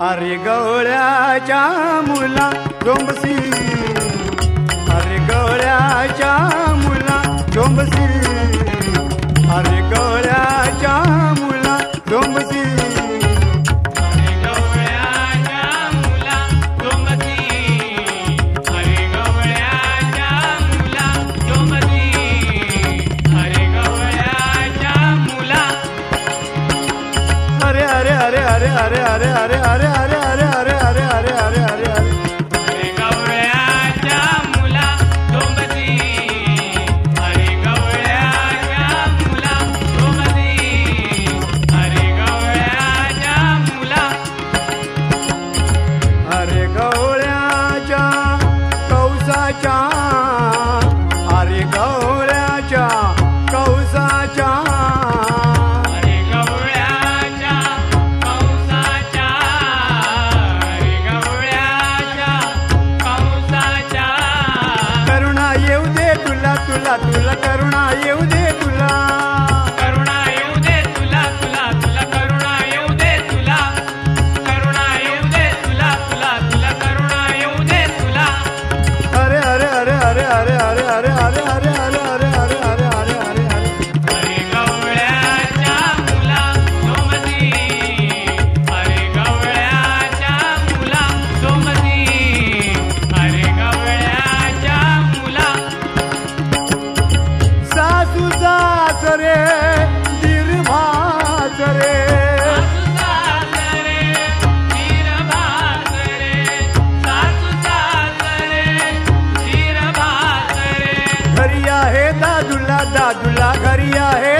अरे गवळ्याच्या मुला डोंबसी अरे गवळ्याच्या मुला डोंबसी अरे अरे अरे अरे अरे तुला तुला तुला करुणा येऊ दे. बाजूला घरी आहे.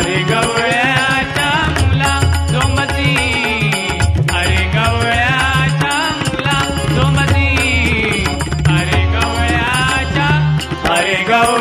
अरे गवळ्याच्या मुला जोमती अरे गवळ्याच्या मुला जोमती अरे गवळ्याच्या अरे गवळ